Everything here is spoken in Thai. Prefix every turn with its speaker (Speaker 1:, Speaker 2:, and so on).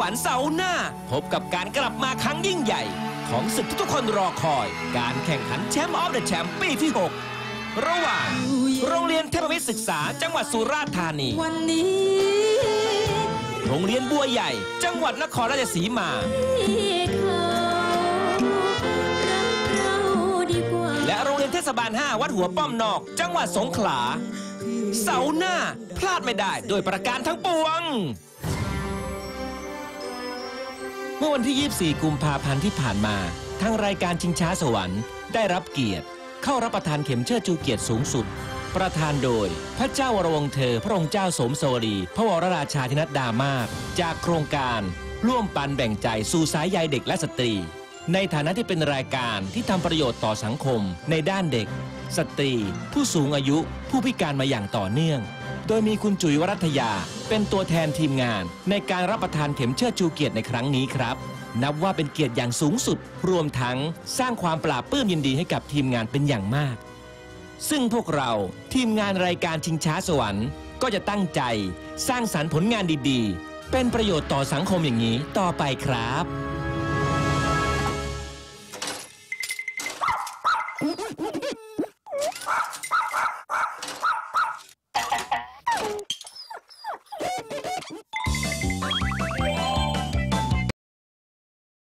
Speaker 1: วรรค์เสาร์หน้า พบกับการกลับมาครั้งยิ่งใหญ่ ของศึกที่ทุกคนรอคอย การแข่งขันแชมป์ออฟเดอะแชมป์ปีที่ 6 ระหว่าง โรงเรียนเทพวิทย์ศึกษาจังหวัดสุราษฎร์ธานี
Speaker 2: วันนี้
Speaker 1: โรงเรียนบัวใหญ่ จังหวัดนครราชสีมา
Speaker 2: ที่เขารักเราดีกว่า
Speaker 1: และโรงเรียนเทศบาล 5 วัดหัวป้อมนอก จังหวัดสงขลา เสาร์หน้า พลาดไม่ได้โดยประการทั้งปวง เมื่อวันที่ 24 กุมภาพันธ์ที่ผ่านมา ทางรายการชิงช้าสวรรค์ได้รับเกียรติ เข้ารับประทานเข็มเชิดชูเกียรติสูงสุด ประธานโดย พระเจ้าวรวงเธอ พระองค์เจ้าสมโสรี พระวรราชาธินัดดามาศจากโครงการร่วมปันแบ่งใจสู่สายใยเด็กและสตรี ในฐานะที่เป็นรายการที่ทำประโยชน์ต่อสังคม ในด้านเด็ก สตรี ผู้สูงอายุ ผู้พิการมาอย่างต่อเนื่อง โดยมีคุณจุ๋ยวรัตยา เป็นตัวแทนทีมงาน ในการรับประทานเข็มเชิดชูเกียรติในครั้งนี้ครับ นับว่าเป็นเกียรติอย่างสูงสุด รวมทั้งสร้างความปราบปลื้มยินดีให้กับทีมงานเป็นอย่างมาก ซึ่งพวกเราทีมงานรายการชิงช้าสวรรค์ ก็จะตั้งใจ สร้างสรรค์ผลงานดีๆ เป็นประโยชน์ต่อสังคมอย่างนี้ต่อไปครับ